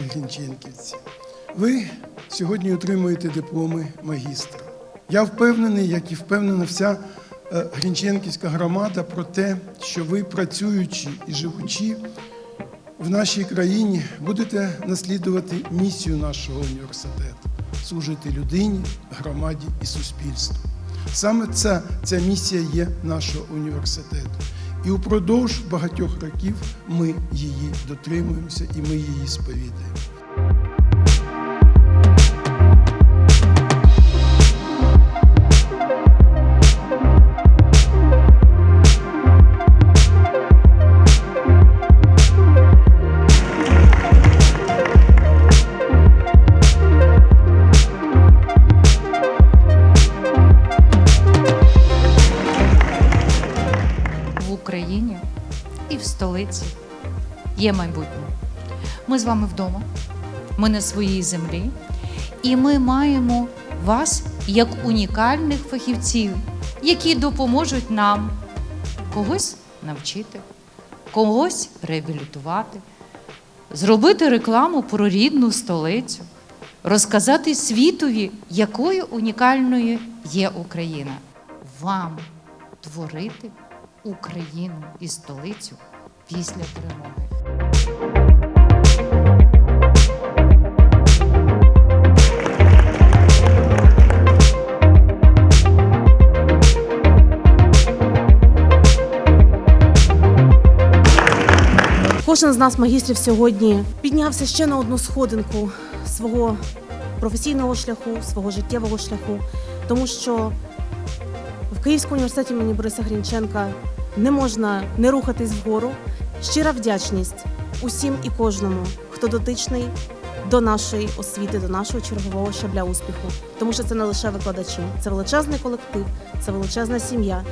Грінченківці. Ви сьогодні отримуєте дипломи магістра. Я впевнений, як і впевнена вся е, Грінченківська громада, про те, що ви, працюючи і живучи в нашій країні, будете наслідувати місію нашого університету служити людині, громаді і суспільству. Саме ця, ця місія є нашого університету. І упродовж багатьох років ми її дотримуємося і ми її сповідуємо. В Україні і в столиці є майбутнє. Ми з вами вдома, ми на своїй землі, і ми маємо вас як унікальних фахівців, які допоможуть нам когось навчити, когось реабілітувати, зробити рекламу про рідну столицю, розказати світові, якою унікальною є Україна. Вам творити Україну і столицю після перемоги. Кожен з нас, магістрів, сьогодні піднявся ще на одну сходинку свого професійного шляху, свого життєвого шляху, тому що в Київському університеті імені Бориса Грінченка не можна не рухатись вгору. Щира вдячність усім і кожному, хто дотичний до нашої освіти, до нашого чергового щабля успіху, тому що це не лише викладачі, це величезний колектив, це величезна сім'я.